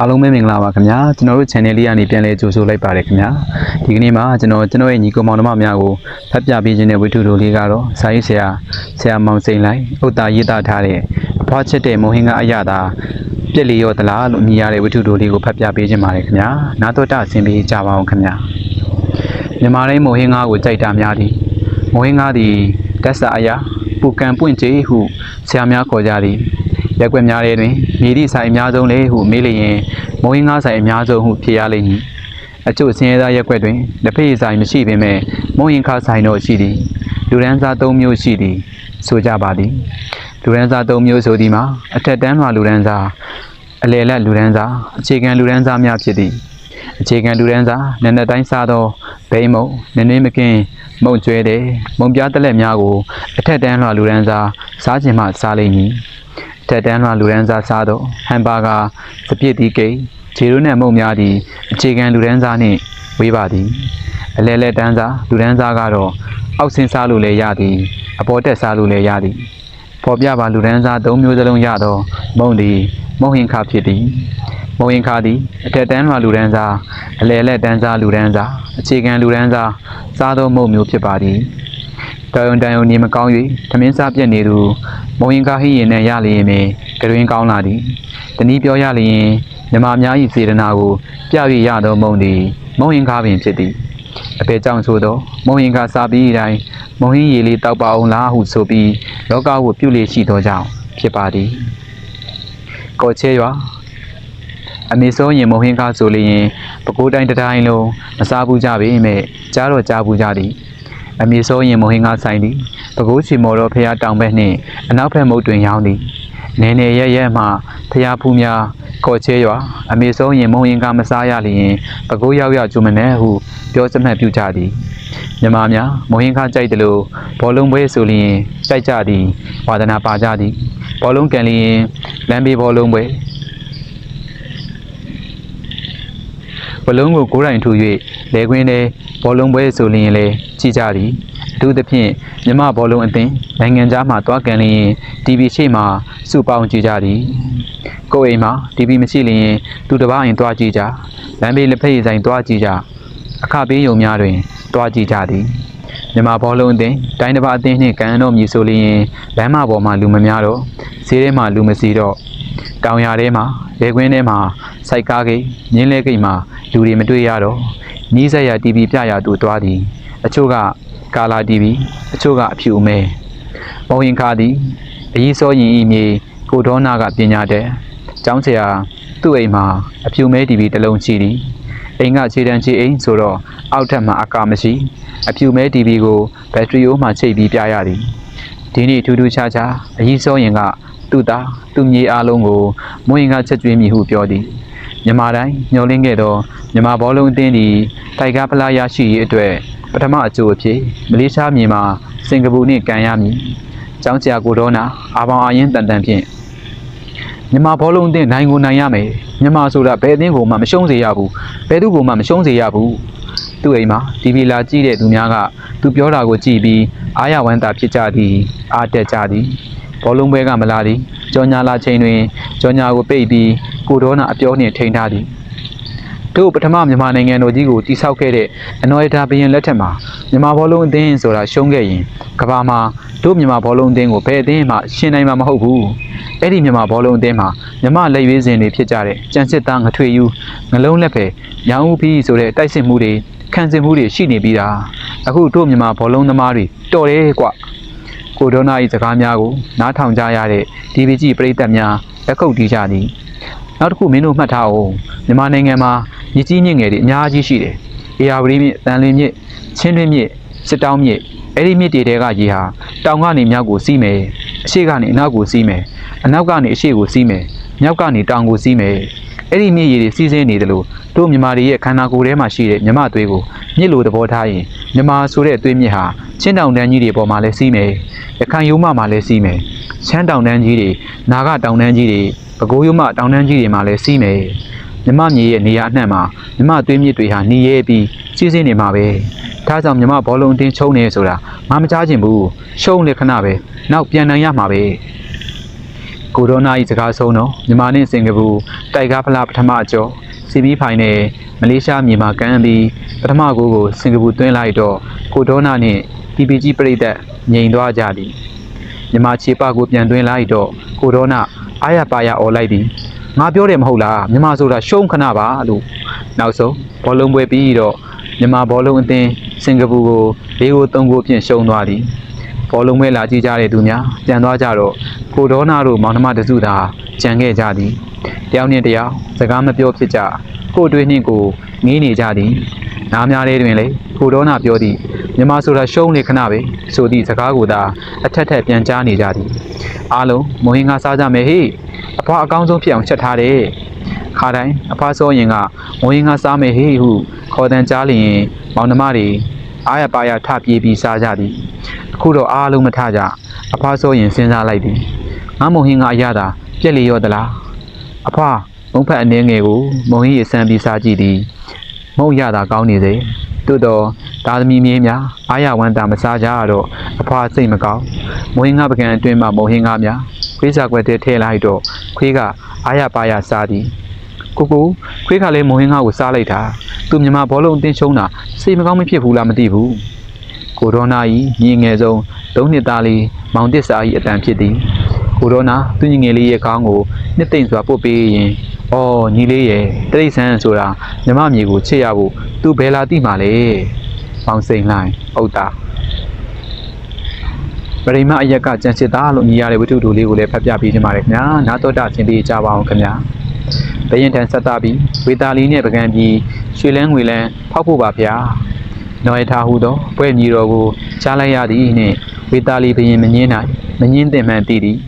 အားလုံးပဲမင်္ဂလာပါခင်ဗျာကျွန်တော်တို့ channel လေးကနေပြန်လည်ကြိုဆိုလိုက်ပါတယ်ခင်ဗျာဒီကနေ့မှာကျွန်တော်ကျွန်တော်ရဲ့ညီကောင်မောင်နှမများကိုဖတ်ပြပေးခြင်းတဲ့ဝိထုတို့လေးကတော့စာရေးဆရာဆရာမောင်စိန်လိုက်ဥတ္တာရေးသားထားတဲ့အဖွားချက်တဲ့မုံဟင်းကအရသာပြက်လီရောသလားလို့မြည်ရတဲ့ဝိထုတို့လေးကိုဖတ်ပြပေးခြင်းပါတယ်ခင်ဗျာနာတော်တာအဆင်ပြေကြပါအောင်ခင်ဗျာမြန်မာတိုင်းမုံဟင်းကားကိုကြိုက်တာများသည်မုံဟင်းကားသည်တက်စာအရာပူကံပွင့်ကြေးဟုဆရာများခေါ်ကြသည် ရက်ွက်များတဲ့တွင်မြေသည့်ဆိုင်အများဆုံးလဲဟုမေးလျင်မုံရင်းကားဆိုင်အများဆုံးဟုဖြေရလိမ့်မည်အချို့ဆင်းရဲသားရက်ွက်တွင်လက်ဖက်ရည်ဆိုင်မရှိပေမဲ့မုံရင်ကားဆိုင်တော့ရှိသည်လူရန်စား၃မျိုးရှိသည်ဆိုကြပါသည်လူရန်စား၃မျိုးဆိုသည်မှာအထက်တန်းမှလူရန်စားအလယ်လက်လူရန်စားအခြေခံလူရန်စားများဖြစ်သည်အခြေခံလူရန်စားနည်းနည်းတိုင်းစားသောဘိမုံနည်းနည်းမကင်းမုံကျွဲတဲ့မုံပြားတက်လက်များကိုအထက်တန်းလွှာလူရန်စားစားခြင်းမှစားလိမ့်မည် တက်တန်းလွှာလူရန်စားစားတော့ဟမ်ဘာဂါစပစ်တီကိတ်ဂျေရိုနဲ့မုံများသည်အခြေခံလူရန်စားနှင့်ဝေးပါသည်အလဲလဲတန်းစားလူရန်စားကတော့အောက်ဆင်းစားလို့လည်းရသည်အပေါ်တက်စားလို့လည်းရသည်ပေါ်ပြပါလူရန်စား၃မျိုးစလုံးရတော့မုံသည်မုံဟင်ခါဖြစ်သည်မုံဟင်ခါသည်အထက်တန်းလွှာလူရန်စားအလဲလဲတန်းစားလူရန်စားအခြေခံလူရန်စားစားသောမုံမျိုးဖြစ်ပါသည် တယုံတယုံနေမကောင်း၍သမင်းစားပြက်နေသူမုံရင်ကားဟိရင်နဲ့ရလျင်ပင်ကတွင်ကောင်းလာသည်တနည်းပြောရလျင်မြမများ၏စေတနာကိုပြ၍ရသောမုံသည်မုံရင်ကားပင်ဖြစ်သည်အပေကြောင့်ဆိုသောမုံရင်ကားစားပြီးတိုင်းမုံရင်ရည်လေးတောက်ပါအောင်လားဟုဆိုပြီးလောကကိုပြုလေရှိသောကြောင့်ဖြစ်ပါသည်ကော်ချဲရွာအမေစိုးရင်မုံဟင်းကားဆိုလျင်ပကိုးတိုင်းတစ်တိုင်းလုံးမစားဘူးကြပေမဲ့ကြားတော့ကြားဘူးကြသည် အမေစိုးရင်မဟင်းကားဆိုင်သည်ပကိုးချီမော်တော်ဖះတောင်ဘက်နှင့်အနောက်ဘက်မုတ်တွင်ရောင်းသည်နေနေရရဲမှဖះဖူးများကော်ချဲရွာအမေစိုးရင်မုံရင်ကားမစားရလျင်ပကိုးရောက်ရကျုံမနေဟုပြောစမှတ်ပြုကြသည်မြမများမုံရင်ကားကြိုက်တယ်လို့ဘောလုံးပွဲဆိုလျင်ကြိုက်ကြသည်ဝါဒနာပါကြသည်ဘောလုံးကန်လျင်လမ်းဘေးဘောလုံးပွဲ ဘလုံးကိုကိုးတိုင်ထူ၍လဲခွင်းထဲဘောလုံးပွဲဆိုလျင်လည်းကြည့်ကြသည်အထူးသဖြင့်မြမဘောလုံးအသင်းနိုင်ငံခြားမှတွားကန်လျင် TV ရှိမှစုပေါင်းကြည့်ကြသည်ကိုယ်အိမ်မှာ TV မရှိလျင်သူတစ်ပါးအိမ်တွားကြည့်ကြလမ်းဘေးလက်ဖက်ရည်ဆိုင်တွားကြည့်ကြအခပေးယုံများတွင်တွားကြည့်ကြသည်မြမဘောလုံးအသင်းတိုင်းတစ်ပါးအသင်းနှင့်ကန်တော်မည်ဆိုလျင်လမ်းမပေါ်မှာလူမများတော့ဈေးထဲမှာလူမစီတော့ တောင်ရထဲမှာလေကွင်းထဲမှာစိုက်ကားကိတ်မြင်းလဲကိတ်မှာလူတွေမတွေ့ရတော့နီးစက်ရ TV ပြရသူသွားသည်အချို့ကကာလာ TV အချို့ကအဖြူအမဲမုံရင်ခါသည်အကြီးစောရင်ဤမြေကိုဒေါနာကပညာတဲ့ကျောင်းဆရာသူ့အိမ်မှာအဖြူမဲ TV တစ်လုံးရှိသည်အိမ်ကခြေတန်းချီအိမ်ဆိုတော့အောက်ထပ်မှာအကာမရှိ အဖြူမဲ TV ကိုဘက်ထရီအိုးမှချိတ်ပြီးပြရသည်ဒီနေ့ထူးထူးခြားခြားအကြီးဆုံးရင်က သူ့သားသူ့မြေအားလုံးကိုမွေးရင်ကချက်ကျွေးမိဟုပြောသည်မြန်မာတိုင်းညှော်လင်းခဲ့သောမြန်မာဘောလုံးအသင်းသည်တိုက်ကဖလားရရှိရေးအတွက်ပထမအကျိုးအဖြစ်မလေးရှားမြေမှာစင်ကာပူနှင့်ကန်ရမည်။ကျောင်းဆရာကိုဒေါနာအာဘောင်အရင်တန်တန်ဖြင့်မြန်မာဘောလုံးအသင်းနိုင်ကိုနိုင်ရမယ်။မြန်မာဆိုတာဘယ်အသင်းကိုမှမရှုံးစေရဘူး။ဘယ်သူကိုမှမရှုံးစေရဘူး။သူ့အိမ်မှာတီဗီလာကြည့်တဲ့သူများကသူပြောတာကိုကြည့်ပြီးအားရဝမ်းသာဖြစ်ကြသည် အားတက်ကြသည် ဘောလုံးပွဲကမလာသည်ကြော်ညာလာချိန်တွင်ကြော်ညာကိုပိတ်ပြီးကိုဒေါနာအပြောနှင့်ထိန်ထားသည်တို့ပထမမြန်မာနိုင်ငံတော်ကြီးကိုတိဆောက်ခဲ့တဲ့အနော်ရတာဘရင်လက်ထက်မှာမြန်မာဘောလုံးအသင်းဆိုတာရှုံးခဲ့ရင်ကမ္ဘာမှာတို့မြန်မာဘောလုံးအသင်းကိုဘယ်အသင်းမှရှင်နိုင်မှာမဟုတ်ဘူးအဲ့ဒီမြန်မာဘောလုံးအသင်းမှာမြမလက်ရွေးစင်တွေဖြစ်ကြတဲ့ကြံစစ်သားငထွေယူငလုံးလက်ပဲရောင်ဦးပြီးဆိုတဲ့တိုက်စစ်မှုတွေခံစစ်မှုတွေရှိနေပြီးတာအခုတို့မြန်မာဘောလုံးသမားတွေတော်တယ်ကွ ကိုဒေါနာ၏စကားများကိုနားထောင်ကြရတဲ့ဒီပကြီးပရိသတ်များလက်ခုပ်တီးကြသည်နောက်တစ်ခုမင်းတို့မှတ်ထားအောင်မြန်မာနိုင်ငံမှာမြစ်ကြီးမြစ်ငယ်တွေအများကြီးရှိတယ်။အေယာဝတီမြစ်၊တန်လင်းမြစ်၊ချင်းတွင်းမြစ်၊စစ်တောင်းမြစ်အဲ့ဒီမြစ်တွေတဲကရေဟာတောင်ကနေမြောက်ကိုစီးမယ်အရှေ့ကနေအနောက်ကိုစီးမယ်အနောက်ကနေအရှေ့ကိုစီးမယ်မြောက်ကနေတောင်ကိုစီးမယ်အဲ့ဒီမြစ်ရေတွေစီးဆင်းနေတယ်လို့တို့မြန်မာတွေရဲ့ခန္ဓာကိုယ်ထဲမှာရှိတဲ့မြမသွေးကိုမြစ်လိုသဘောထားရင်မြန်မာဆိုတဲ့သွေးမြစ်ဟာ ချင်းတောင်တန်းကြီးတွေပေါ်မှာလည်းစီးမယ်ရခိုင်ရိုးမမှာလည်းစီးမယ်ချမ်းတောင်တန်းကြီးတွေနာဂတောင်တန်းကြီးတွေပဲခူးရိုးမတောင်တန်းကြီးတွေမှာလည်းစီးမယ်မြမမြေရဲ့နေရာအနှံ့မှာမြမသွေးမြစ်တွေဟာหนีရဲပြီးစီးစင်းနေမှာပဲဒါကြောင့်မြမဘောလုံးအတင်းချုံနေဆိုတာငါမကြားချင်ဘူးရှုံးလေခဏပဲနောက်ပြန်နိုင်ရမှာပဲကိုရိုနာ၏စကားဆုံးတော့မြန်မာနှင့်စင်ကာပူတိုက်ကားဖလားပထမအကျော် စီမီဖိုင်နယ်မလေးရှားမြန်မာကန်ပြီးပထမဂိုးကိုစင်ကာပူသွင်းလိုက်တော့ကိုရိုနာနှင့် PPG ပြိသက်ငြိမ်သွားကြသည်မြန်မာခြေပကိုပြန်သွင်းလိုက်တော့ကိုရိုနာအားရပါရអော်လိုက်သည်ငါပြောတယ်မဟုတ်လားမြန်မာဆိုတာရှုံးခဏပါလို့နောက်ဆုံးဘောလုံးပွဲပြီးတော့မြန်မာဘောလုံးအသင်းစင်ကာပူကို၄ဂိုး၃ဂိုးဖြင့်ရှုံးသွားသည် ဘောလုံးမဲလာကြည့်ကြတဲ့သူများပြန်သွားကြတော့ကိုဒေါနာတို့မောင်နှမတစုသာကြံခဲ့ကြသည်တယောက်နဲ့တယောက်စကားမပြောဖြစ်ကြကိုတွေးနှင့်ကိုငေးနေကြသည်နားများလေးတွင်လေကိုဒေါနာပြောသည်မြမဆိုတာရှုံးလေခဏပဲဆိုသည့်စကားကိုသာအထက်ထက်ပြန်ကြားနေကြသည်အားလုံးမဟင်းကားစားကြမယ်ဟေ့အဖွားအကောင်းဆုံးဖြစ်အောင်ချက်ထားတယ်ခါတိုင်းအဖွားစောရင်ကမဟင်းကားစားမယ်ဟေ့ဟုခေါ်တန်ကြားလျင်မောင်နှမတွေ အားရပါရထပြေးပြီးစားကြသည်အခုတော့အားလုံးမထကြအဖွားဆိုရင်စဉ်းစားလိုက်သည်ငါမုံဟင်းကအရသာပြက်လေရောသလားအဖွားမုံဖက်အနေငယ်ကိုမုံဟင်းရဆန်းပြီးစားကြည့်သည်မုံရတာကောင်းနေစေသို့တော့သားသမီးမြေးများအားရဝမ်းသာမစားကြရတော့အဖွားစိတ်မကောင်းမုံဟင်းကပကံအတွင်းမှာမုံဟင်းကားများခွေးစားကွက်တဲထဲလိုက်တော့ခွေးကအားရပါရစားသည် ကိုကိုခွေးကလည်းမုံဟင်းကားကိုစားလိုက်တာသူမြမဘောလုံးအတင်းရှုံးတာစိတ်မကောင်းမဖြစ်ဘူးလားမသိဘူးကိုရိုနာ၏ညီငယ်ဆုံးသုံးနှစ်သားလေးမောင်တစ္ဆာ၏အတန်ဖြစ်သည်ကိုရိုနာသူညီငယ်လေးရဲ့ခေါင်းကိုနှစ်သိမ့်စွာပုတ်ပေးရင်အော်ညီလေးရဲ့တိရစ္ဆာန်ဆိုတာမြမမြေကိုချစ်ရဖို့သူဘယ်လာတိမှလဲမောင်စိန်လှိုင်းဟုတ်တာပရိမအရက်ကကြံစစ်သားလို့ညီရတဲ့ဝတ္ထုတို့လေးကိုလည်းဖတ်ပြပေးခြင်းပါတယ်ခင်ဗျာနာတော်တာဆင်ပေးကြပါအောင်ခင်ဗျာ ဘယင်တန်ဆက်သားပြီးဝေတာလီနဲ့ပကံပြီးရွှေလန်းငွေလန်းဖောက်ဖို့ပါဗျာနော်ရထားဟုသောပွဲညီတော်ကိုကြားလိုက်ရသည်နှင့်ဝေတာလီဘရင်မငင်းနိုင်မငင်းတင်မှန်တည်သည်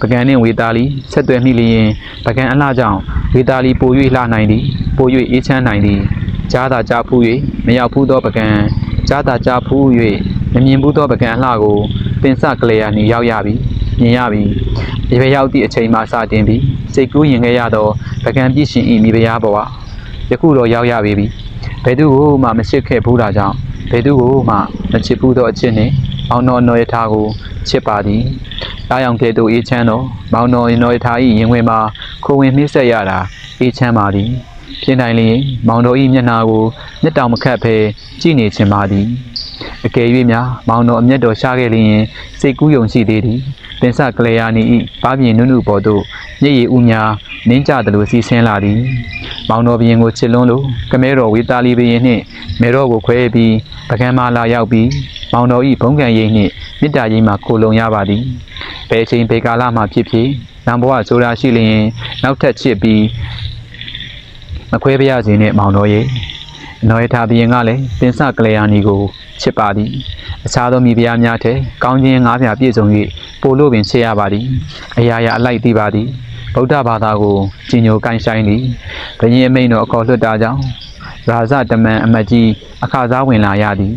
ပကံနှင့်ဝေတာလီဆက်သွယ်မိလျင်ပကံအလှကြောင့်ဝေတာလီပို၍လှနိုင်သည်ပို၍အေးချမ်းနိုင်သည်ကြားသာကြားဖူး၍မရောက်ဖူးသောပကံကြားသာကြားဖူး၍မမြင်ဘူးသောပကံအလှကိုပင်စကလေးယာနှင့်ရောက်ရပြီ မြင်ရပြီဒီဘရောက်သည့်အချိန်မှစတင်ပြီးစိတ်ကူးရင်ခဲ့ရသောပကံပြည့်ရှင်၏မိဖုရားဘဝယခုတော့ရောက်ရပြီပြီဘယ်သူကိုမှမချစ်ခဲ့ဘူးတာကြောင့်ဘယ်သူကိုမှမချစ်ဘူးသောအချစ်နှင့်မောင်တော်နော်ရထားကိုချစ်ပါသည်။တားရောင်ကဲ့သို့အေးချမ်းသောမောင်တော်နော်ရထား၏ရင်ဝင်မှာခိုဝင်နှိမ့်ဆက်ရတာအေးချမ်းပါသည်။ဖြစ်နိုင်လျင်မောင်တော်၏မျက်နှာကိုမျက်တောင်မခတ်ဘဲကြည့်နေချင်ပါသည်။အကယ်၍များမောင်တော်အမျက်တော်ရှားခဲ့လျင်စိတ်ကူးယုံရှိသေးသည်။ ပင်စကလေးယာနီ၏ဘာပြင်နုနုပေါ်သို့ညစ်ရည်ဥများနင်းကြသလိုစီးဆင်းလာသည်မောင်တော်ဘရင်ကိုချစ်လွန်းလို့ကမဲတော်ဝေတာလီဘရင်နှင့်မေတော်ကိုခွဲပြီးပကံမာလာရောက်ပြီးမောင်တော်ဤဘုံကံရိပ်နှင့်မေတ္တာရိပ်မှကိုလုံရပါသည်ဘယ်ချိန်ဘယ်ကာလမှဖြစ်ဖြစ်နံဘဝဆိုတာရှိလျင်နောက်ထပ်ချစ်ပြီးမခွဲပြရစေနဲ့မောင်တော်ရဲ့အ နော်ရထားဘရင်ကလည်းပင်စကလျာဏီကိုချစ်ပါသည်အခြားသောမိဖုရားများထက်ကောင်းခြင်းငါးပြားပြည့်စုံ၍ပို့လို့ပင်ချစ်ရပါသည်အရာရာအလိုက်သိပါသည်ဗုဒ္ဓဘာသာကိုကြီးညိုကိုင်းဆိုင်သည်ဘရင်အမိန်တော်အခေါ်လွှတ်တာကြောင့်ရာဇတမန်အမတ်ကြီးအခါစားဝင်လာရသည်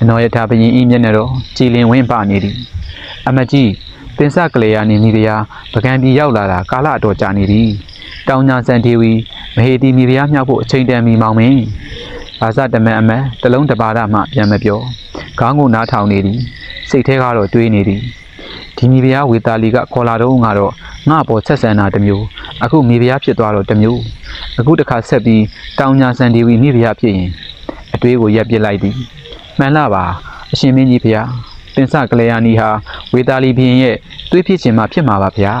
အနော်ယထာဘရင်ဤမျက်နှာတော်ကြည်လင်ဝင်းပနေသည်အမတ်ကြီးပင်စကလေးယာနေမိဖုရားပကံပြည်ရောက်လာတာကာလအတော်ကြာနေသည် တောင်ညာစံဒေဝီမဟေတီမိဖုရားမြောက်ဖို့အချိန်တန်မီမောင်မင်းရာဇတမန်အမတ်တလုံးတပါဒမှပြန်မပြောခေါင်းကိုနားထောင်နေသည်စိတ်ထဲကတော့တွေးနေသည်ဒီမိဖုရားဝေတာလီကခေါ်လာတော့ငါတော့ငါ့အပေါ်ဆက်ဆံတာတစ်မျိုးအခုမိဖုရားဖြစ်သွားတော့တစ်မျိုးအခုတစ်ခါဆက်ပြီးတောင်ညာစံဒေဝီမိဖုရားဖြစ်ရင်အတွေးကိုရက်ပစ်လိုက်သည်မှန်လားပါအရှင်မင်းကြီးဖုရားပင်စကလေးယာနီဟာဝေတာလီဘုရင်ရဲ့တွေးဖြစ်ခြင်းမှဖြစ်မှာပါဗျာ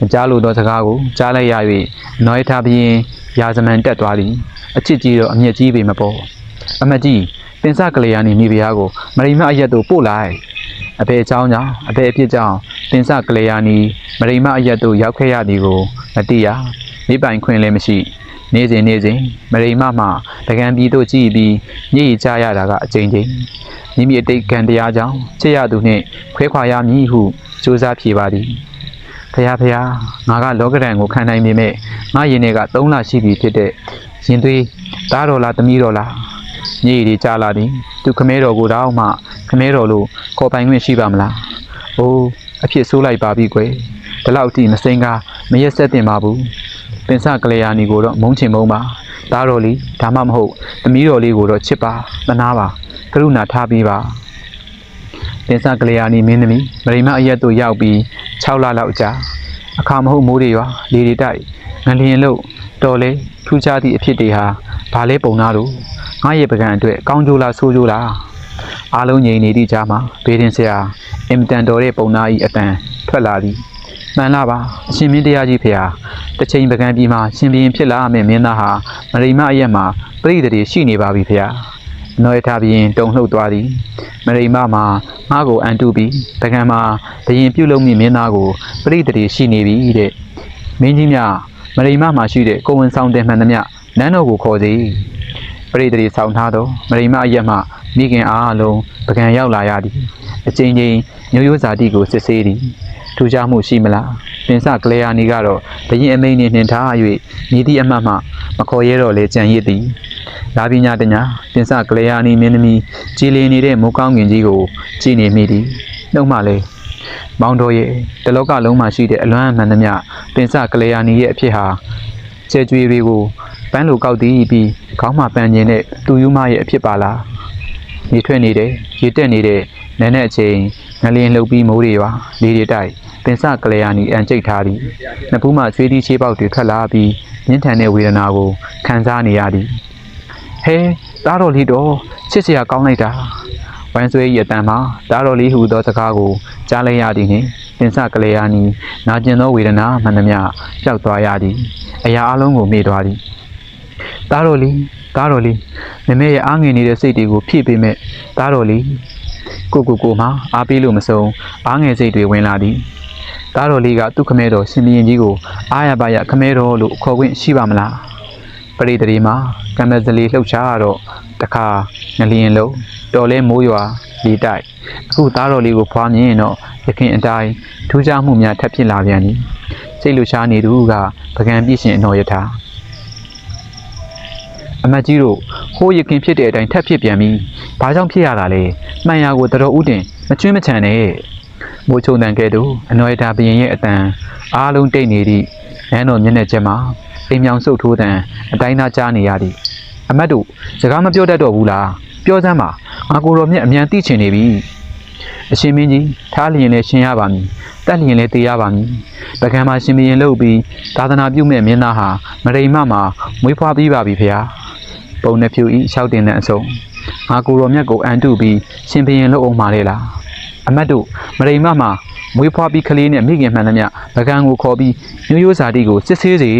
မကြားလို့သောစကားကိုကြားလိုက်ရ၍နော်ရထားဘုရင်ရာဇမန်တက်သွားသည်အချစ်ကြီးတော့အမျက်ကြီးပေမပေါ်အမတ်ကြီးပင်စကလေးယာနီမိဖုရားကိုမရိမအရက်တို့ပို့လိုက်အဖေအကြောင်းကြောင့်အဖေအဖြစ်ကြောင့်တင်စကလေးယာနီမရိမအရက်တို့ရောက်ခဲ့ရသည်ကိုမသိရမိပိုင်ခွင့်လည်းမရှိနေစဉ်နေစဉ်မရိမမှတကံပြည်တို့ကြည့်ပြီးညည်ကြရတာကအချိန်ချင်းမိမိအတိတ်ကံတရားကြောင့်ချစ်ရသူနှင့်ခွဲခွာရမည်ဟုကြိုးစားဖြေပါသည် ဖះဖះငါကလောကရန်ကိုခံနိုင်ပေမဲ့ငါရင်ထဲက3လရှိပြီဖြစ်တဲ့ရင်သွေးသားတော်လားသမီးတော်လားညည်ရီကြားလာသည်သူခမဲတော်ကိုတောင်းမှခမဲတော်လို့ခေါ်ပိုင်ခွင့်ရှိပါမလား။အိုးအဖြစ်ဆိုးလိုက်ပါပြီကွယ်။ဒီလောက်ထိမစိမ်းကားမရက်ဆက်တင်ပါဘူး။ပင်စကလေးယာနီကိုတော့မုန်းချင်မုန်းပါ။သားတော်လေးဒါမှမဟုတ်သမီးတော်လေးကိုတော့ချစ်ပါသနာပါကရုဏာထားပေးပါ တင်စကလျာဏီမင်းသမီးမရိမအရက်တို့ရောက်ပြီး6လလောက်ကြာအခါမဟုတ်မိုးတွေရွာလေတွေတိုက်ငလျင်လို့တော်လေထူးခြားသည့်အဖြစ်တွေဟာဘာလဲပုံနာလို့ငါရဲ့ပကံအတွက်ကောင်းကျိုးလားဆိုးကျိုးလားအားလုံးငြိမ်နေသည့်ကြားမှာဘေးရင်ဆရာအင်မတန်တော်တဲ့ပုံနာဤအတန်ထွက်လာသည်မှန်လားပါအရှင်မင်းတရားကြီးဖေဟာတစ်ချိန်ပကံပြည်မှာရှင်ဘီရင်ဖြစ်လာမယ့်မင်းသားဟာမရိမအရက်မှာပြိတ္တိရှိနေပါပြီဖေဟာ နော်ရထားဘီရင်တုံလှုပ်သွားသည်မရိမမှာငါ့ကိုအန်တုပြီးတကံမှာဘရင်ပြုတ်လုံးမြင့်မင်းသားကိုပြိတ္တိရှိနေပြီတဲ့မင်းကြီးများမရိမမှာရှိတဲ့ကိုဝင်ဆောင်တဲ့မှန်သမျှနန်းတော်ကိုခေါ်စီပြိတ္တိဆောင်ထားသောမရိမအရက်မှမိခင်အားလုံးပကံရောက်လာရသည်အချိန်ချင်းမျိုးရိုးဇာတိကိုစစ်ဆေးသည်ထူးခြားမှုရှိမလားပင်စကလေယာနီကတော့ဘရင်အမိန်နှင့်နှင်ထား၍မြည်သည့်အမှတ်မှမခေါ်ရဲတော့လေကြံရစ်သည် လာပညာတညာတင်စကလျာဏီမင်းသမီးကြည်လင်နေတဲ့မိုးကောင်းငင်ကြီးကိုကြည်နေမိသည်နှုတ်မှလည်းမောင်တော်ရဲ့တလောကလုံးမှာရှိတဲ့အလွမ်းအမှန်သမျှတင်စကလျာဏီရဲ့အဖြစ်ဟာကျဲကြွေတွေကိုပန်းလိုကောက်တည်ပြီးခေါင်းမှပန်းကျင်တဲ့သူယူမရဲ့အဖြစ်ပါလားနေထွက်နေတဲ့ရေတက်နေတဲ့နန်းနဲ့အချိန်ငလျင်လှုပ်ပြီးမိုးတွေရွာလေတွေတိုက်တင်စကလျာဏီအန်ကျိတ်ထားသည်နှစ်ဖူးမှချွေးသီးချေးပေါက်တွေထွက်လာပြီးမြင့်ထန်တဲ့ဝေဒနာကိုခံစားနေရသည် ဟဲသားတော်လေးတော့ချစ်စရာကောင်းလိုက်တာဝမ်းဆွေးရတန်မှာသားတော်လေးဟူသောစကားကိုကြားလိုက်ရသည်နှင့်ပင်စကလေးယာနီနာကျင်သောဝေဒနာမှန်သမျှပျောက်သွားရသည်အရာအလုံးကိုမေ့သွားသည်သားတော်လေးသားတော်လေးမမေရဲ့အားငယ်နေတဲ့စိတ်တွေကိုဖြည့်ပေးမဲ့သားတော်လေးကိုကိုကိုမှအားပေးလို့မဆုံးအားငယ်စိတ်တွေဝင်လာသည်သားတော်လေးကသူ့ခမဲတော်ရှင်ဘီရင်ကြီးကိုအားရပါရခမဲတော်လို့ခေါ်ခွင့်ရှိပါမလား ပရိသေရီမှာကံမစလီလှုပ်ရှားတော့တခါငလျင်လုံးတော်လဲမိုးရွာလေတိုက်အခုသားတော်လေးကိုဖွာမြင်ရင်တော့ရခင်အတိုင်းထူးခြားမှုများထပ်ဖြစ်လာပြန်သည်စိတ်လှရှားနေသူကပကံပြည့်ရှင်အတော်ယထာအမတ်ကြီးတို့ဟိုးရခင်ဖြစ်တဲ့အတိုင်းထပ်ဖြစ်ပြန်ပြီဘာကြောင့်ဖြစ်ရတာလဲမှန်ရာကိုတော်ဥတင်မကျွင်းမချန်နဲ့မိုးချုံတန်ကဲ့သို့အနော်ယထာဘရင်ရဲ့အတန်အားလုံးတိတ်နေသည့်နန်းတော်မျက်နှာချက်မှာ အိမ်မြောင်ဆုပ်ထိုးတန်အတိုင်းသားကြားနေရသည်အမတ်တို့စကားမပြောတတ်တော့ဘူးလားပြောစမ်းပါငါကိုယ်တော်မြတ်အမြန်သိချင်နေပြီအရှင်မင်းကြီးထားလျင်လည်းရှင်ရပါမည်တက်လျင်လည်းတေးရပါမည်ပကံမှာရှင်ဘရင်လုပ်ပြီးသာသနာပြုမဲ့မင်းသားဟာမရိမ္မမှာမွေးဖွားပြီးပါပြီဖေဟာပုံနှဖြူဤရှောက်တင်တဲ့အစုံငါကိုယ်တော်မြတ်ကိုအန်တုပြီးရှင်ဘရင်လုပ်အောင်ပါလေလားအမတ်တို့မရိမ္မမှာမွေးဖွားပြီးကလေးနဲ့မိခင်မှန်သမျှပကံကိုခေါ်ပြီးမျိုးရိုးစာတိကိုစစ်ဆေးစေ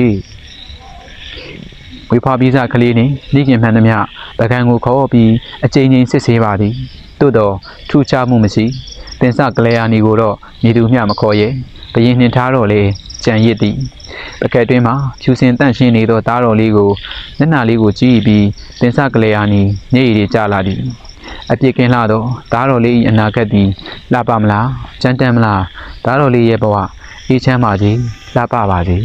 ဝေဖွားပြီးစားကလေးနှင့်မိခင်မှန်သမျှပကံကိုခေါ်ပြီးအကြိမ်ကြိမ်စစ်ဆေးပါသည်သို့တော့ထူးခြားမှုမရှိတင်စကလေးယာနီကိုတော့ညီသူမျှမခေါ်ရဲဘရင်နှင်ထားတော့လေကြံရစ်သည်ပကက်တွင်မှာဖြူစင်တန့်ရှင်းနေသောသားတော်လေးကိုမျက်နှာလေးကိုကြည့်ပြီးတင်စကလေးယာနီညည်ရည်ကျလာသည်အပြစ်ကင်းလာတော့သားတော်လေး၏အနာဂတ်သည်လှပမလားကြမ်းတမ်းမလားသားတော်လေးရဲ့ဘဝအေးချမ်းပါစေလှပပါစေ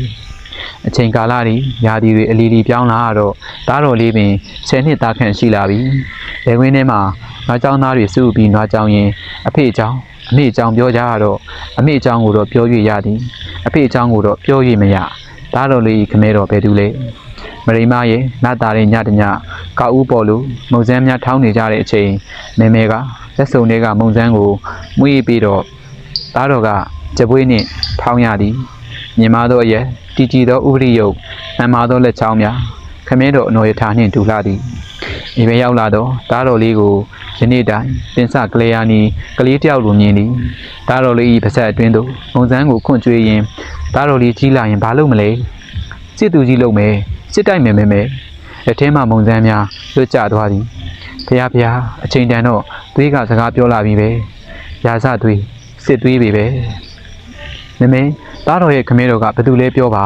အချိန်ကာလတွေယာဒီတွေအလီလီပြောင်းလာတော့တားတော်လေးပင်10နှစ်သားခန့်ရှိလာပြီ။လေခွင်းထဲမှာနွားကြောင်းသားတွေစုပြီးနွားကြောင်းရင်အဖေအကြောင်းအမေအကြောင်းပြောကြရတော့အမေအကြောင်းကိုတော့ပြော၍ရသည်။အဖေအကြောင်းကိုတော့ပြော၍မရ။တားတော်လေးခမဲတော်ဘယ်သူလဲ။မရိမရဲ့နတ်သားရဲ့ညတညကောက်ဦးပေါ်လို့မုံစမ်းများထောင်းနေကြတဲ့အချိန်မေမေကလက်စုံတွေကမုံစမ်းကိုမွေးပြီးတော့တားတော်ကကြပွေးနှင့်ထောင်းရသည်မြင်မာသောအရက် တီတီသောဥပရိယုတ်အမှန်သောလက်ချောင်းများခမင်းတော်အနော်ရထားနှင့်ဒူလာသည်ဒီပဲရောက်လာတော့တားတော်လေးကိုယနေ့တိုင်ပင်စကလေးယာနီကလေးတယောက်လိုမြင်သည်တားတော်လေး၏ပါဆက်အတွင်းသို့ပုံစံကိုခွန့်ကျွေးရင်တားတော်လေးကြီးလာရင်ဘာလုပ်မလဲစစ်သူကြီးလုပ်မယ်စစ်တိုက်မယ်မဲမဲလက်ထဲမှာမုံစမ်းများလွတ်ကျသွားသည်ဖះဖះအချိန်တန်တော့သွေးကစကားပြောလာပြီပဲရာဇသွေးစစ်သွေးပဲပဲ မမေသားတော်ရဲ့ခမဲတော်ကဘယ်သူလဲပြောပါ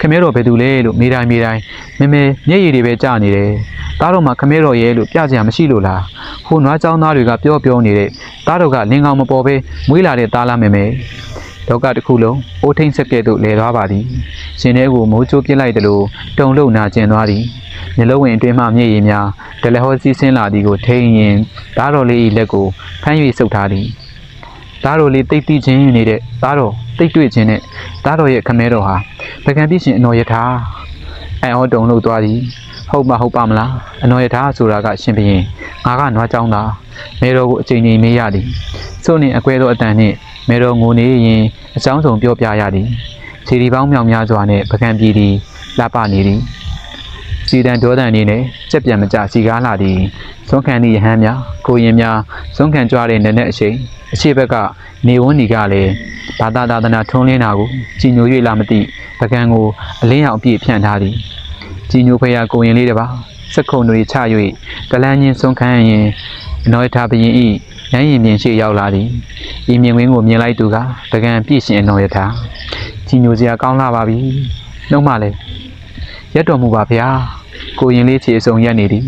ခမဲတော်ဘယ်သူလဲလို့မေးတိုင်းမေးတိုင်းမမေမျက်ရည်တွေပဲကျနေတယ်သားတော်မှာခမဲတော်ရဲ့လို့ပြကြရမရှိလို့လားဟိုနွားချောင်းသားတွေကပြောပြောနေတဲ့သားတော်ကလင်ကောင်မပေါ်ပဲမွေးလာတဲ့သားလားမမေလောကတစ်ခုလုံးအိုးထိန်ဆက်ကဲ့သို့လဲသွားပါသည်ရှင်ထဲကိုမိုးချိုးပြစ်လိုက်တယ်လို့တုံလုံးနာကျင်သွားသည်မျက်လုံးဝင်အတွင်းမှမျက်ရည်များဒလဟောစီးဆင်းလာသည်ကိုထိန်ရင်သားတော်လေး၏လက်ကိုဖမ်း၍ဆုပ်ထားသည် သားတော်လေးတိတ်တိချင်းနေတဲ့သားတော်တိတ်တွေ့ခြင်းနဲ့သားတော်ရဲ့ခမဲတော်ဟာပကံပြည့်ရှင်အနော်ယထာအံ့ဩတုံလို့သွားသည်ဟုတ်ပါဟုတ်ပါမလားအနော်ရထားဆိုတာကရှင်ဘရင်ငါကနွားကြောင်းသားမေတော်ကိုအချိန်ကြီးမေးရသည်ဆိုနှင့်အကွဲသောအတန်နှင့်မေတော်ငိုနေရင်အကြောင်းစုံပြောပြရသည်ခြေဒီပေါင်းမြောင်များစွာနှင့်ပကံပြည်သည်လှပနေသည် စီတန်ဒေါသန်နေနဲ့ကြက်ပြန်မကြစီကားလာသည်သွန်ခံသည့်ယဟန်များကိုရင်များသွန်ခံကြွားတဲ့နက်နက်အရှိန်အရှိဘက်ကနေဝန်းဒီကလည်းဘာသာသာသနာထွန်းလင်းတာကိုကြည်ညို၍လာမသိပကံကိုအလင်းရောင်အပြည့်ဖြန့်ထားသည်ကြည်ညိုဖရာကိုရင်လေးတစ်ပါးစက်ခုံတွေချ၍ကလန်းချင်းဆုံးခန်းရင်အနော်ထားဘရင်ဤရန်ရင်ပြင်ရှိရောက်လာသည်ဤမြင်ကွင်းကိုမြင်လိုက်သူကပကံပြည့်ရှင်အနော်ရထားကြည်ညိုစရာကောင်းလာပါပြီနှုတ်မလဲရက်တော်မူပါဗျာ ကိုရင်လေးခြေအစုံရက်နေသည်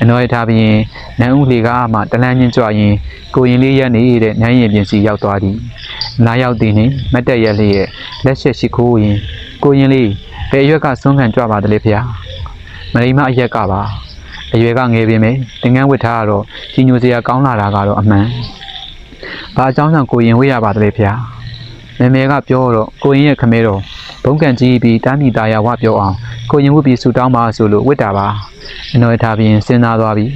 အနော်ရထားဘရင်နန်းဦးလေကားမှတလန်းချင်းကြွရင်ကိုရင်လေးရက်နေတဲ့ညရင်ပြင်စီရောက်သွားသည်လာရောက်သည်နှင့်မတ်တက်ရက်လေးရဲ့လက်ချက်ရှိခိုးရင်ကိုရင်လေးဘယ်အရွက်ကဆုံးခံကြွပါသလဲဗျာမရိမအရက်ကပါအရွယ်ကငယ်ပေမဲ့တင်ငန်းဝစ်ထားရတော့ကြီးညိုစရာကောင်းလာတာကတော့အမှန်။ဘာအကြောင်းကြောင့်ကိုရင်ဝေးရပါသလဲဗျာ။ မေမေကပြောတော့ကိုရင်ရဲ့ခမဲတော်ဘုံကန်ကြီးပြီးတားမိသားရဝပြောအောင်ကိုရင်ဝတ်ပြီးဆူတောင်းပါဆိုလို့ဝစ်တာပါ။အနော်ထားပြီးစဉ်းစားသွားပြီ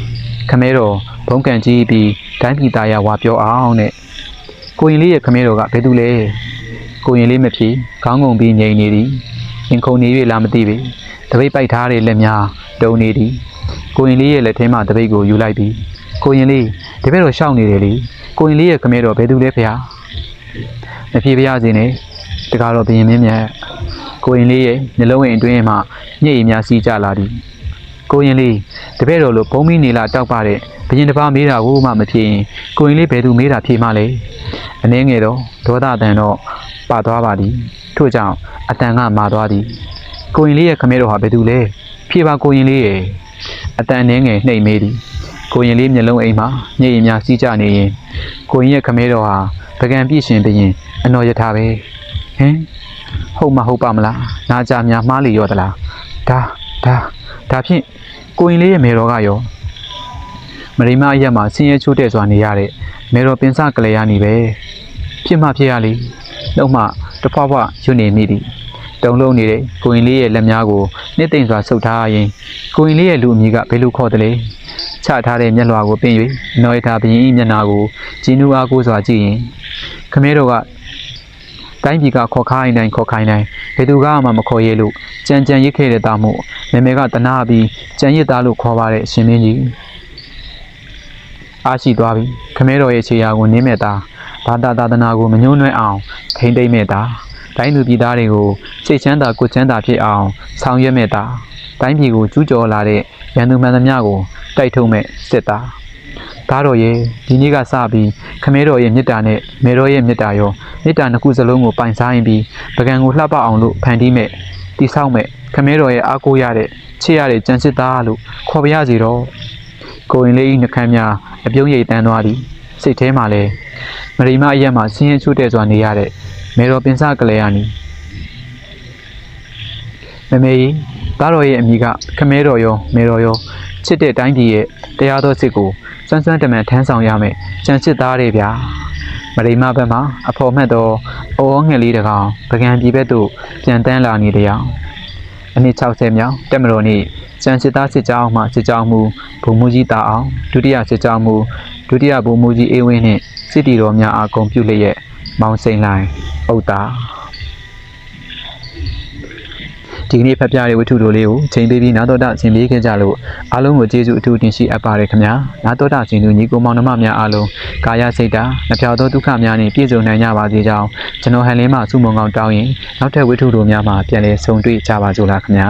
။ခမဲတော်ဘုံကန်ကြီးပြီးတိုင်းပြည်သားရဝပြောအောင်တဲ့ကိုရင်လေးရဲ့ခမဲတော်ကဘယ်သူလဲ။ကိုရင်လေးမဖြစ်ခေါင်းငုံပြီးငြိမ်နေသည်။ရင်ခုန်နေ၍လာမသိပေ။တပိတ်ပိုက်ထားတဲ့လက်များတုံနေသည်ကိုရင်လေးရဲ့လက်ထဲမှာတပိတ်ကိုယူလိုက်ပြီးကိုရင်လေးဒီဘက်တော့ရှောက်နေတယ်လေကိုရင်လေးရဲ့ခမဲတော်ဘယ်သူလဲဖေဟာ မဖြေပြရစီနဲ့တကားတော့ဘရင်မင်းမြတ်ကိုရင်လေးရဲ့နှလုံးဝင်အတွင်းမှာညစ်ရည်များစီးကြလာသည်ကိုရင်လေးတပည့်တော်လိုဘုံမီနေလာတောက်ပါတဲ့ဘရင်တစ်ပါးမေးတာကိုမှမဖြေရင်ကိုရင်လေးဘယ်သူမေးတာဖြေမှလဲအနှင်းငယ်တော့ဒေါသတန်တော့ပါသွားပါသည်ထို့ကြောင့်အတန်ကမာသွားသည်ကိုရင်လေးရဲ့ခမဲတော်ဟာဘယ်သူလဲဖြေပါကိုရင်လေးရဲ့အတန်နှင်းငယ်နှိမ်မေးသည်ကိုရင်လေးမျက်လုံးအိမ်မှာညိတ်ရင်များစီးကြနေရင်ကိုရင်ရဲ့ခမဲတော်ဟာပကံပြည့်ရှင်ဘရင် အနော်ရထားပဲဟင်ဟုတ်မဟုတ်ပါမလားနာကြများမှားလီရောသလားဒါဒါဒါဖြင့်ကိုရင်လေးရဲ့မေတော်ကရောမရိမအရက်မှာဆင်းရဲချိုးတဲ့စွာနေရတဲ့မေတော်ပင်စကလေးရနေပဲဖြစ်မှဖြစ်ရလေနှုတ်မှတဖွာဖွာရွနေမိသည်တုံလုံးနေတဲ့ကိုရင်လေးရဲ့လက်များကိုနှစ်သိမ့်စွာဆုပ်ထားရင်ကိုရင်လေးရဲ့လူအမည်ကဘယ်လိုခေါ်တယ်လဲ ချထားတဲ့မျက်လွှာကိုပင်၍နော်ရထားဘရင်ဤမျက်နာကိုဂျင်းနူအားကိုးစွာကြည့်ရင်ခမဲတော်ကတိုင်းပြည်ကခေါ်ခိုင်းတိုင်းခေါ်ခိုင်းတိုင်းဘယ်သူကမှမခေါ်ရလို့ကြံကြံရစ်ခဲ့တဲ့သားမို့မေမေကတနာပြီးကြံရစ်သားလို့ခေါ်ပါတဲ့အရှင်မင်းကြီးအားရှိသွားပြီခမဲတော်ရဲ့ခြေရာကိုနင်းမဲ့သားဘာသာသာသနာကိုမညှိုးနွမ်းအောင်ထိမ့်သိမ့်မဲ့သားတိုင်းသူပြည်သားတွေကိုစိတ်ချမ်းသာကိုယ်ချမ်းသာဖြစ်အောင်ဆောင်ရွက်မဲ့တာတိုင်းပြည်ကိုကျူးကျော်လာတဲ့ရန်သူမှန်သမျှကို တိုက်ထုတ်မဲ့စစ်သားသားတော်ရဲ့ဒီနေ့ကစပြီးခမဲတော်ရဲ့မေတ္တာနဲ့မေတော်ရဲ့မေတ္တာရောမေတ္တာနှစ်ခုစလုံးကိုပိုင်ဆိုင်ပြီးပကံကိုလှပအောင်လို့ဖန်တီးမဲ့တိဆောက်မဲ့ခမဲတော်ရဲ့အားကိုးရတဲ့ချစ်ရတဲ့ကြံစစ်သားလို့ခေါ်ပြရစီတော့ကိုရင်လေးနှခမ်းများအပြုံးရိပ်တန်းသွားသည်စိတ်ထဲမှာလဲမရိမအရက်မှာဆင်းရဲချိုးတဲ့စွာနေရတဲ့မေတော်ပင်စကလေးယာနီမမေကြီးသားတော်ရဲ့အမိကခမဲတော်ရောမေတော်ရော ချစ်တဲ့တိုင်းပြည်ရဲ့တရားတော်စစ်ကိုစွမ်းစွမ်းတမန်ထမ်းဆောင်ရမယ်ကြံစစ်သားတွေဗျာမရိမဘက်မှာအဖော်မှတ်သောအော်ငှက်လေးတကောင်ပကံပြည်ဘက်သို့ပြန်တန်းလာနေတရားအနည်း60မြောက်တက်မတော်နေ့ကြံစစ်သားစစ်ကြောင်းမှစစ်ကြောင်းမူဘုံမူကြီးတာအောင်ဒုတိယစစ်ကြောင်းမူဒုတိယဘုံမူကြီးအေးဝင်းနှင့်စစ်တီတော်များအားဂုံပြုလျက်မောင်စိန်လိုင်အုတ်တာ ဒီကနေ့ဖတ်ပြတဲ့ဝတ္ထုတို့လေးကိုချိန်ပေးပြီးနာတော်တာဆင်ပေးခဲ့ကြလို့အားလုံးကိုကျေးဇူးအထူးတင်ရှိအပ်ပါတယ်ခင်ဗျာနာတော်တာဆင်သူညီကိုမောင်နှမများအားလုံးကာယစိတ်တာနှပြောသောဒုက္ခများနဲ့ပြည့်စုံနိုင်ကြပါစေကြောင်းကျွန်တော်ဟန်လင်းမှစုမုံကောင်းတောင်းရင်နောက်ထပ်ဝတ္ထုတို့များမှာပြန်လည်ဆုံတွေ့ကြပါစို့လားခင်ဗျာ